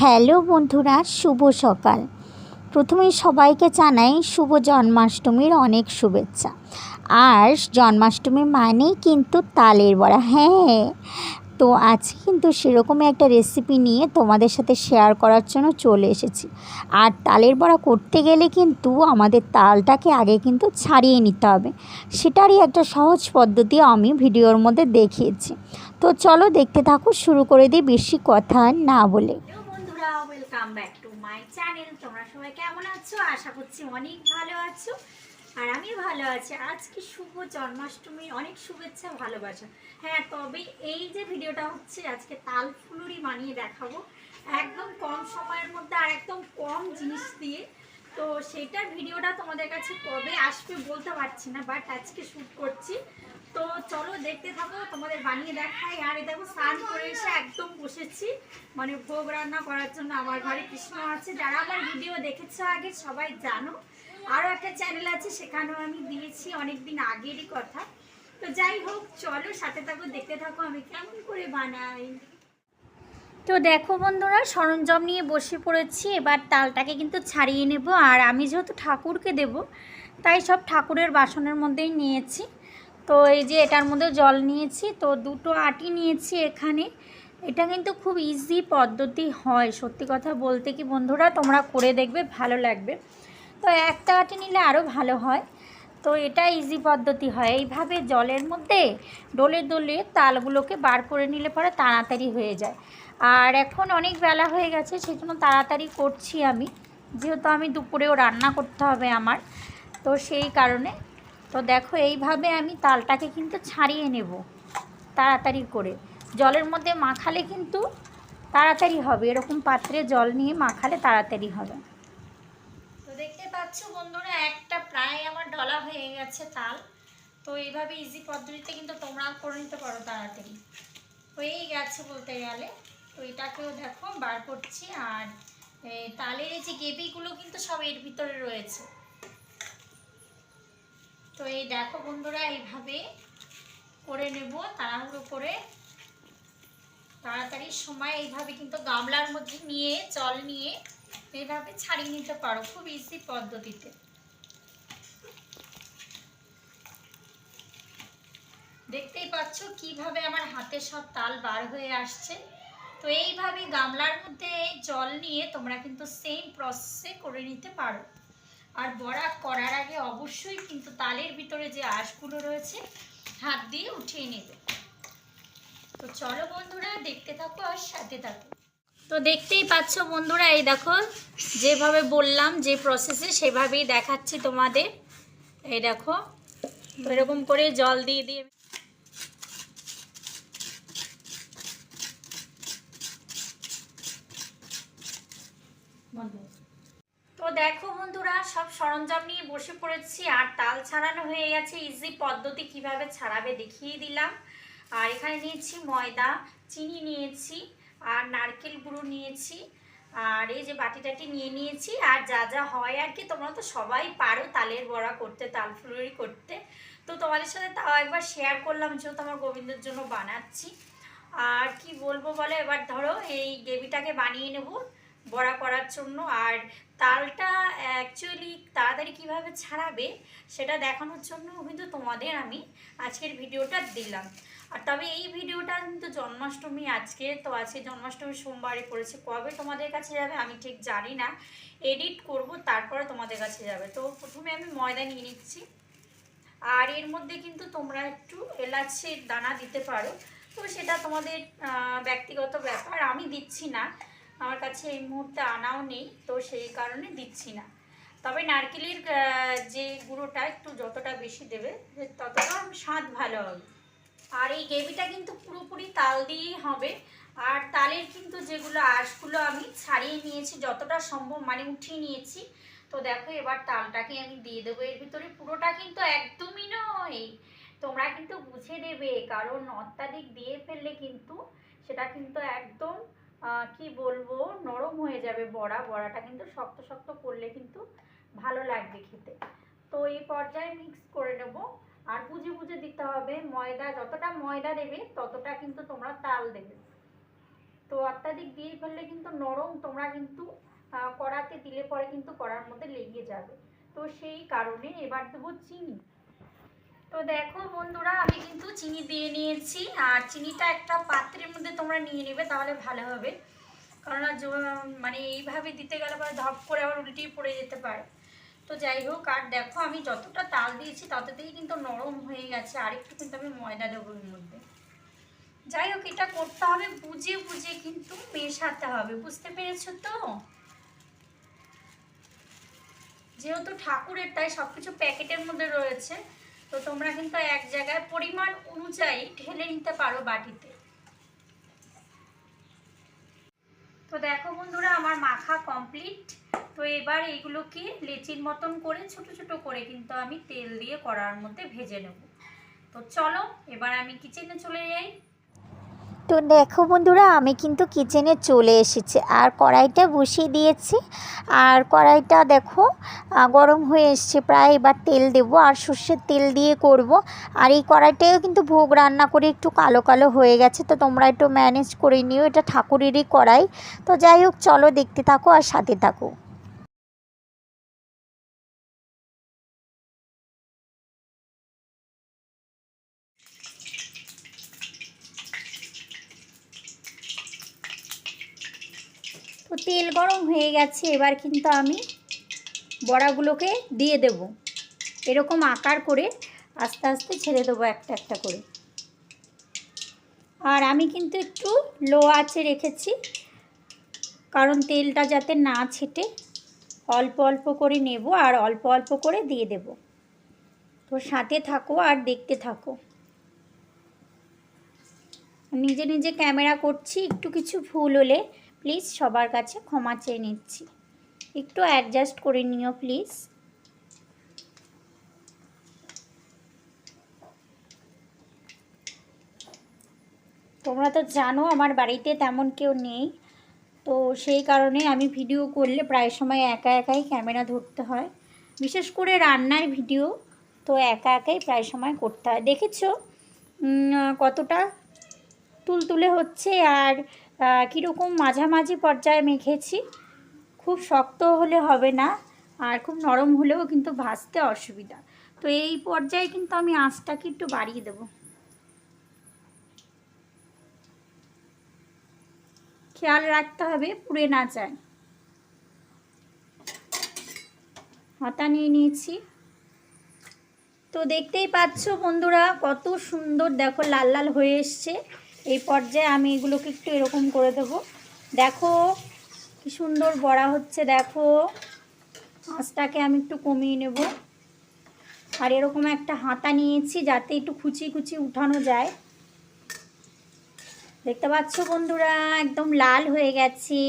Hello বন্ধুরা, শুভ সকাল। প্রথমেই সবাইকে জানাই শুভ জন্মাষ্টমীর অনেক শুভেচ্ছা। আর জন্মাষ্টমী মানেই কিন্তু তালের বড়া হ্যাঁ তো আজকে কিন্তু সেরকমই একটা রেসিপি নিয়ে তোমাদের সাথে শেয়ার করার জন্য চলে এসেছি। আর তালের বড়া করতে গেলে কিন্তু আমাদের তালটাকে আগে কিন্তু ছাড়িয়ে নিতে হবে। সেটারই একটা সহজ পদ্ধতি আমি ভিডিওর মধ্যে দেখিয়েছি। তো চলো দেখতে থাকো, শুরু করে দিই বেশি কথা না বলে। Welcome back to my channel তোমরা সবাই কেমন আছো? আশা করছি অনেক ভালো আছো। আর আমি ভালো আছি। আজকে শুভ জন্মাষ্টমীর অনেক শুভেচ্ছা ভালোবাসা। হ্যাঁ তবে এই যে ভিডিওটা হচ্ছে, আজকে তাল ফুলুরি বানিয়ে দেখাবো। একদম কম সময়ের মধ্যে আর একদম কম জিনিস দিয়ে। তো সেটার ভিডিওটা তোমাদের কাছে কবে আসবে বলতে পারছি না বাট আজকে শ্যুট করছি। তো চলো দেখতে থাকো, তোমাদের বানিয়ে দেখাই। আর এই দেখো, স্নান করে এসে একদম বসেছি। মানে ভোগ রান্না করার জন্য আমার ঘরে কৃষ্ণ আছে। যারা আমার ভিডিও দেখেছ আগে, সবাই জানো। আরও একটা চ্যানেল আছে, সেখানেও আমি দিয়েছি অনেক দিন আগেরই কথা। তো যাই হোক, চলো সাথে থাকো, দেখতে থাকো, আমি কেমন করে বানাই। তো দেখো বন্ধুরা, সরঞ্জাম নিয়ে বসে পড়েছি। এবার তালটাকে কিন্তু ছাড়িয়ে নেব। আর আমি যেহেতু ঠাকুরকে দেব, তাই সব ঠাকুরের বাসনের মধ্যেই নিয়েছি। তো এই যে এটার মধ্যে জল নিয়েছি, তো দুটো আটি নিয়েছি এখানে। এটা কিন্তু খুব ইজি পদ্ধতি হয়, সত্যি কথা বলতে কি বন্ধুরা, তোমরা করে দেখবে, ভালো লাগবে। তো একটা আটি নিলে আরও ভালো হয়। তো এটা ইজি পদ্ধতি হয়। এইভাবে জলের মধ্যে ডলে ডলে তালগুলোকে বার করে নিলে পরে তাড়াতাড়ি হয়ে যায়। আর এখন অনেক বেলা হয়ে গেছে সেই জন্য তাড়াতাড়ি করছি আমি। যেহেতু আমি দুপুরেও রান্না করতে হবে আমার, তো সেই কারণে তো দেখো, এইভাবে আমি তালটাকে কিন্তু ছাড়িয়ে নেব তাড়াতাড়ি করে। জলের মধ্যে মাখালে কিন্তু তাড়াতাড়ি হবে। এরকম পাত্রে জল নিয়ে মাখালে তাড়াতাড়ি হবে। তো দেখতে পাচ্ছ বন্ধুরা, একটা প্রায় আমার ডলা হয়ে গেছে তাল। তো এইভাবে ইজি পদ্ধতিতে কিন্তু তোমরা করে নিতে পারো তাড়াতাড়ি। হয়েই গেছে বলতে গেলে। তো এটাকেও দেখো, বার করছি। আর তালের এই যে গেবিগুলো কিন্তু সব এর ভিতরে রয়েছে। তো এই দেখো বন্ধুরা, এইভাবে করে নেব, তাড়াহুড়ো করে। তাড়াতাড়ি সময় এইভাবে কিন্তু গামলার মধ্যে নিয়ে, জল নিয়ে এইভাবে ছাড়িয়ে নিতে পারো, খুব ইজি পদ্ধতিতে। দেখতেই পাচ্ছ কীভাবে আমার হাতে সব তাল বার হয়ে আসছে। তো এইভাবে গামলার মধ্যে জল নিয়ে তোমরা কিন্তু সেম প্রসেসে করে নিতে পারো। আর বড়া করার আগে অবশ্যই কিন্তু তালের ভিতরে যে আঁশগুলো রয়েছে, হাত দিয়ে উঠিয়ে নেবে। তো চলো বন্ধুরা, দেখতে থাকো আর সাথে থাকো। তো দেখতেই পাচ্ছ বন্ধুরা, এই দেখো, যেভাবে বললাম, যে প্রসেসে সেভাবেই দেখাচ্ছি তোমাদের। এই দেখো এরকম করে জল দিয়ে দিয়ে তো দেখো বন্ধুরা, সব সরঞ্জাম নিয়ে বসে পড়েছি আর তাল ছাড়ানো হয়ে গেছে। ইজি পদ্ধতি কীভাবে ছাড়াবে দেখিয়ে দিলাম। আর এখানে নিয়েছি ময়দা, চিনি নিয়েছি আর নারকেল গুঁড়ো নিয়েছি। আর এই যে বাটি টাটি নিয়ে নিয়েছি। আর যা যা হয় আর কি, তোমরা তো সবাই পারো তালের বড়া করতে, তাল ফুলুরি করতে। তো তোমাদের সাথে তাও একবার শেয়ার করলাম, যেহেতু আমার গোবিন্দের জন্য বানাচ্ছি। আর কি বলব বলে, এবার ধরো এই গ্রেভিটাকে বানিয়ে নেব। বড়া করার জন্য। আর তালটা অ্যাকচুয়ালি তাড়াতাড়ি কীভাবে ছাড়াবে সেটা দেখানোর জন্য কিন্তু তোমাদের আমি আজকের ভিডিওটা দিলাম। আর তবে এই ভিডিওটা কিন্তু জন্মাষ্টমী আজকে, তো আজকে জন্মাষ্টমী সোমবারে পড়েছে। কবে তোমাদের কাছে যাবে আমি ঠিক জানি না। এডিট করব, তারপরে তোমাদের কাছে যাবে। তো প্রথমে আমি ময়দা নিয়ে নিচ্ছি। আর এর মধ্যে কিন্তু তোমরা একটু এলাচের দানা দিতে পারো। তো সেটা তোমাদের ব্যক্তিগত ব্যাপার। আমি দিচ্ছি না। আমার কাছে এই মুহূর্তে আনাও নেই, তো সেই কারণে দিচ্ছি না। তবে নারকেলের যে গুঁড়োটা একটু যতটা বেশি দেবে, ততটা স্বাদ ভালো হবে। আর এই গ্রেভিটা কিন্তু পুরোপুরি তাল দিয়েই হবে। আর তালের কিন্তু যেগুলো আঁশগুলো আমি ছাড়িয়ে নিয়েছি, যতটা সম্ভব মানে উঠিয়ে নিয়েছি। তো দেখো, এবার তালটাকে আমি দিয়ে দেবো। এর ভিতরে পুরোটা কিন্তু একদমই নয়। তোমরা কিন্তু বুঝে দেবে কারণ অত্যাধিক দিয়ে ফেললে কিন্তু সেটা কিন্তু একদম কি বলব, নরম হয়ে যাবে বড়া। বড়াটা কিন্তু শক্ত শক্ত করলে কিন্তু ভালো লাগবে খেতে। তো এই পর্যায়ে মিক্স করে নেব। আর বুঝে বুঝে দিতে হবে, ময়দা যতটা ময়দা দেবে, ততটা কিন্তু তোমরা তাল দেবে। তো অত্যাধিক দিয়ে ফেললে কিন্তু নরম, তোমরা কিন্তু কড়াতে দিলে পরে কিন্তু কড়ার মধ্যে লেগে যাবে। তো সেই কারণে এবার দেবো চিনি। তো দেখো বন্ধুরা, আমি কিন্তু চিনি দিয়ে নিয়েছি। আর চিনিটা একটা পাত্রের মধ্যে তোমরা নিয়ে নেবে, তাহলে ভালো হবে। কারণ মানে এইভাবে দিতে গেলে পরে ধপ করে আবার উল্টেই পড়ে যেতে পারে। তো যাই হোক, আর দেখো আমি যতটা তাল দিয়েছি, তততেই কিন্তু নরম হয়ে গেছে। আর একটু কিন্তু আমি ময়দা দেবো এর মধ্যে। যাই হোক, এটা করতে হবে, বুঝে বুঝে কিন্তু মেশাতে হবে। বুঝতে পেরেছ তো? যেহেতু ঠাকুরের, তাই সব কিছু প্যাকেটের মধ্যে রয়েছে। তো তোমরা কিন্তু এক জায়গায় পরিমাণ অনুযায়ী ঢেলে নিতে পারো বাটিতে। তো দেখো বন্ধুরা, আমার মাখা কমপ্লিট তো এবার এইগুলোকে লেচির মতন করে, ছোট ছোট করে কিন্তু আমি তেল দিয়ে কড়ার মধ্যে ভেজে নেব। তো চলো, এবার আমি কিচেনে চলে যাই। তো দেখো বন্ধুরা, আমি কিন্তু কিচেনে চলে এসেছি। আর কড়াইটা বসিয়ে দিয়েছি। আর কড়াইটা দেখো গরম হয়ে এসছে। প্রায় এবার তেল দেব। আর সর্ষের তেল দিয়ে করব। আর এই কড়াইটাও কিন্তু ভোগ রান্না করে একটু কালো কালো হয়ে গেছে। তো তোমরা একটু ম্যানেজ করে নিও। এটা ঠাকুরেরই কড়াই। তো যাই হোক, চলো দেখতে থাকো আর সাথে থাকো। তো তেল গরম হয়ে গেছে, এবার কিন্তু আমি বড়াগুলোকে দিয়ে দেব। এরকম আকার করে আস্তে আস্তে ছেড়ে দেবো একটা একটা করে। আর আমি কিন্তু একটু লো আঁচে রেখেছি, কারণ তেলটা যাতে না ছেটে অল্প অল্প করে নেব আর অল্প অল্প করে দিয়ে দেব। তো সাথে থাকো আর দেখতে থাকো। নিজে নিজে ক্যামেরা করছি, একটু কিছু ভুল হলে প্লিজ সবার কাছে ক্ষমা চেয়ে নিচ্ছি। একটু অ্যাডজাস্ট করে নিও প্লিজ। তোমরা তো জানো আমার বাড়িতে তেমন কেউ নেই, তো সেই কারণে আমি ভিডিও করলে প্রায় সময় একা একাই ক্যামেরা ধরতে হয়। বিশেষ করে রান্নার ভিডিও তো একা একাই প্রায় সময় করতে হয়। দেখেছ কতটা তুলতুলে হচ্ছে আর কীরকম মাঝামাঝি পর্যায়ে মেখেছি। খুব শক্ত হলে হবে না, আর খুব নরম হলেও কিন্তু ভাজতে অসুবিধা। তো এই পর্যায়ে কিন্তু আমি আঁচটাকে একটু বাড়িয়ে দেব। খেয়াল রাখতে হবে, পুড়ে না যায়। হাতা নিয়ে নিয়েছি। তো দেখতেই পাচ্ছ বন্ধুরা, কত সুন্দর দেখো লাল লাল হয়ে এসছে। এই পর্যায়ে আমি এগুলোকে একটু এরকম করে দেব। দেখো কি সুন্দর বড়া হচ্ছে, দেখো। আঁচটাকে আমি একটু কমিয়ে নেব। আর এরকম একটা হাতা নিয়েছি যাতে একটু খুচি খুচি উঠানো যায়। দেখতে পাচ্ছ বন্ধুরা, একদম লাল হয়ে গেছে।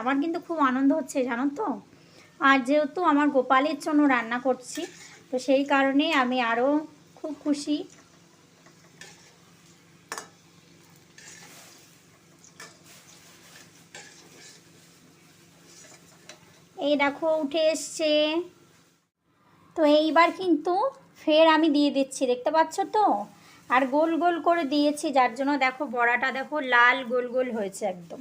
আমার কিন্তু খুব আনন্দ হচ্ছে, জানো তো? আর যেহেতু আমার গোপালের জন্য রান্না করছি, তো সেই কারণে আমি আরও খুব খুশি। এই দেখো, উঠে এসছে। তো এইবার কিন্তু ফের আমি দিয়ে দিচ্ছি, দেখতে পাচ্ছ তো? আর গোল গোল করে দিয়েছি, যার জন্য দেখো বড়াটা দেখো লাল গোল গোল হয়েছে একদম।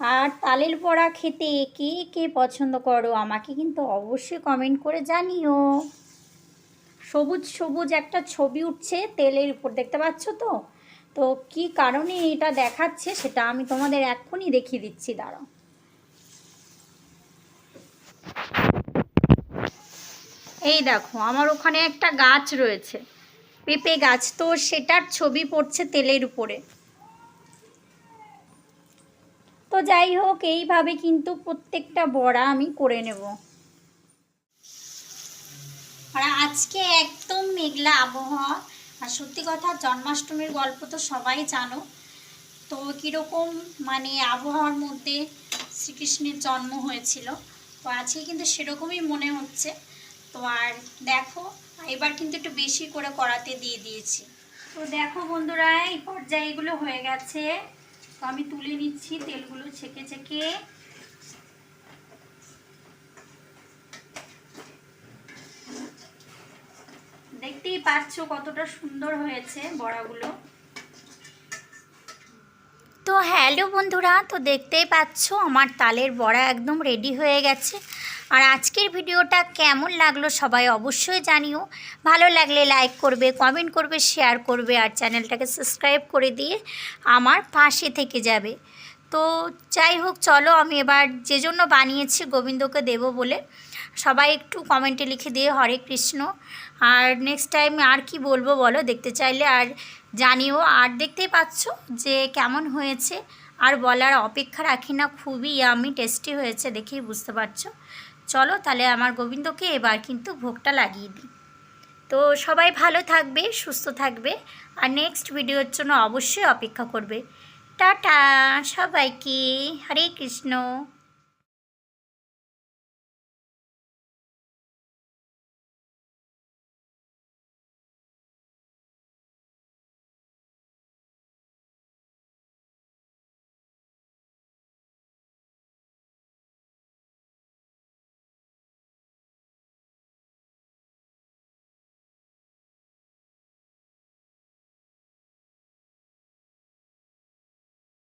আর তালের বড়া খেতে কে কে পছন্দ করো আমাকে কিন্তু অবশ্যই কমেন্ট করে জানিও। সবুজ সবুজ একটা ছবি উঠছে তেলের উপর, দেখতে পাচ্ছ তো? তো কি কারণে এটা দেখাচ্ছে সেটা আমি তোমাদের এক্ষুনি দেখিয়ে দিচ্ছি, দাঁড়াও। এই দেখো, আমার ওখানে একটা গাছ রয়েছে। পেঁপে গাছ, তো সেটার ছবি পড়ছে তেলের উপরে। তো যাই হোক, এইভাবে কিন্তু প্রত্যেকটা বড়া আমি করে নেব। আর আজকে একদম মেঘলা আবহাওয়া। আর সত্যি কথা, জন্মাষ্টমীর গল্প তো সবাই জানো। তো কীরকম মানে আবহাওয়ার মধ্যে শ্রীকৃষ্ণের জন্ম হয়েছিল। তো আজকে কিন্তু সেরকমই মনে হচ্ছে। তো আর দেখো, এবার কিন্তু একটু বেশি করে কড়াতে দিয়ে দিয়েছি। তো দেখো বন্ধুরা, এই পর্যায়ে এগুলো হয়ে গেছে। তো আমি তুলে নিচ্ছি, তেলগুলো ছেঁকে ছেঁকে। দেখতেই পাচ্ছ কতটা সুন্দর হয়েছে বড়াগুলো। তো হ্যালো বন্ধুরা, তো দেখতেই পাচ্ছ আমার তালের বড়া একদম রেডি হয়ে গেছে। আর আজকের ভিডিওটা কেমন লাগল সবাই অবশ্যই জানিও। ভালো লাগলে লাইক করবে কমেন্ট করবে শেয়ার করবে, আর চ্যানেলটাকে সাবস্ক্রাইব করে দিয়ে আমার পাশে থেকে যাবে। তো যাই হোক, চলো আমি এবার যে জন্য বানিয়েছি গোবিন্দকে দেব বলে, সবাই একটু কমেন্টে লিখে দিয়ে হরে কৃষ্ণ। আর নেক্সট টাইম আর কি বলব বলো, দেখতে চাইলে। আর জানিও, আর দেখতেই পাচ্ছ যে কেমন হয়েছে। আর বলার অপেক্ষা রাখি না, খুবই আমি টেস্টি হয়েছে দেখেই বুঝতে পারছ। চলো তাহলে আমার গোবিন্দকে এবার কিন্তু ভোগটা লাগিয়ে দিই। তো সবাই ভালো থাকবে, সুস্থ থাকবে, আর নেক্সট ভিডিওর জন্য অবশ্যই অপেক্ষা করবে। টাটা, সবাইকে, হরে কৃষ্ণ।